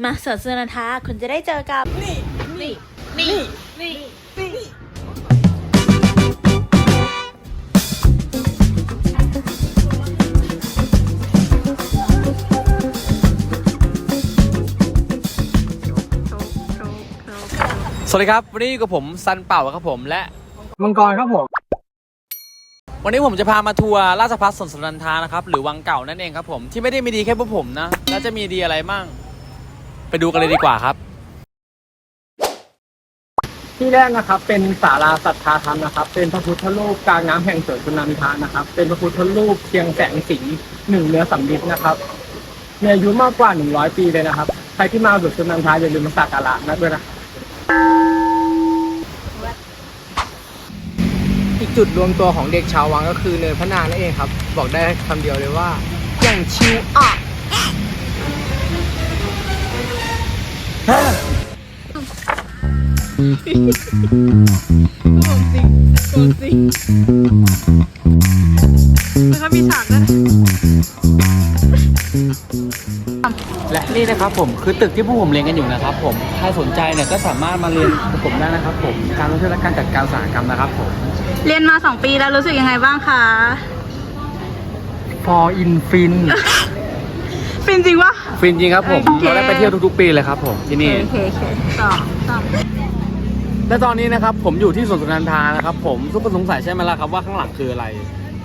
มาสวนสุนันทาคุณจะได้เจอกับ นี่ นี่ นี่ นี่ นี่สวัสดีครับวันนี้อยู่กับผมซันเป่าครับผมและ มังกรครับผม วันนี้ผมจะพามาทัวร์ราชพัฒสวนสุนันทานะครับหรือวังเก่านั่นเองครับผมที่ไม่ได้มีดีแค่พวกผมนะ แล้วจะมีดีอะไรมั่ง ไปดูกันเลยดีกว่าครับ ที่แรกนะครับ เป็นศาลาสัทธาธรรมนะครับ เป็นพระพุทธรูปกลางน้ำแห่งสวนสุนันทานะครับ เป็นพระพุทธรูปเชียงแสงสีหนึ่งเนื้อสำริดนะครับมีอายุมากกว่าหนึ่งร้อยปีเลยนะครับ ใครที่มาสวนสุนันทาอย่าลืมมาสักการะนะด้วยนะอีกจุดรวมตัวของเด็กชาววังก็คือเนินพระนางนั่นเองครับ บอกได้คำเดียวเลยว่าอย่างชิวอะ และนี่นะครับผมคือตึกที่พวกผมเรียนกันอยู่นะครับผมใครสนใจเนี่ยก็สามารถมาเรียนกับผมได้นะครับผมการท่องเที่ยวและการจัดการอุตสาหกรรมนะครับผม เรียนมาสองปีแล้วรู้สึกยังไงบ้างคะ for in fin ฟินจริงวะ ฟินจริงครับผม โอเค เราได้ไปเที่ยวทุกๆ ปีเลยครับผมที่นี่ โอเคโอเคต่อต่อและตอนนี้นะครับผมอยู่ที่สวนสุนันทานะครับผมทุกคนสงสัยใช่ไหมล่ะครับว่าข้างหลังคืออะไร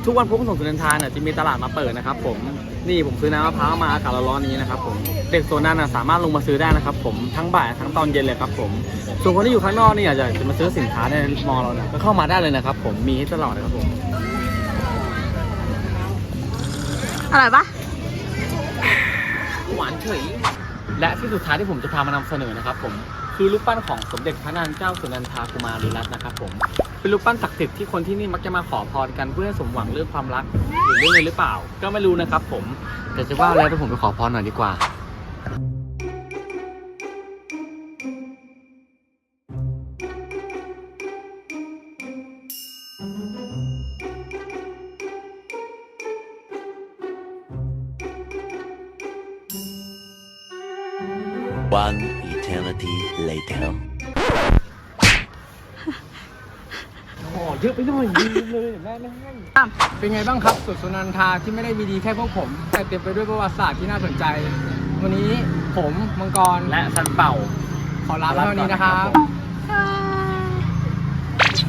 ทุกวันพุธสวนสุนันทาเนี่ยจะมีตลาดมาเปิดนะครับผมนี่ผมซื้อน้ำมะพร้าวมาอากาศร้อนๆนี้นะครับผมเด็กโซนนั้นนะสามารถลงมาซื้อได้นะครับผมทั้งบ่ายทั้งตอนเย็นเลยครับผมส่วนคนที่อยู่ข้างนอกนี่อยากจะมาซื้อสินค้าในมอเราเนี่ยก็เข้ามาได้เลยนะครับผมมีให้ตลอดเลยครับผมอร่อยปะหวานเฉย และที่สุดท้ายที่ผมจะพามานำเสนอนะครับผมคือรูปปั้นของสมเด็จพระนางเจ้าสุนันทากุมารีรัตน์นะครับผมเป็นรูปปั้นศักดิ์สิทธิ์ที่คนที่นี่มักจะมาขอพรกันเพื่อสมหวังเรื่องความรักหรือเรื่องอะไรหรือเปล่า ก็ไม่รู้นะครับผมแต่จะว่าแล้วเดี๋ยวผมไปขอพรหน่อยดีกว่า One eternity later. โอ้เยอะไปหน่อยลืมเลยแม่ไม่ให้เป็นไงบ้างครับสวนสุนันทาที่ไม่ได้มีดีแค่พวกผม แต่เต็มไปด้วยประวัติศาสตร์ที่น่าสนใจ วันนี้ผมมังกรและซันเป่า ขอลาไปเท่านี้นะครับบ๊ายบาย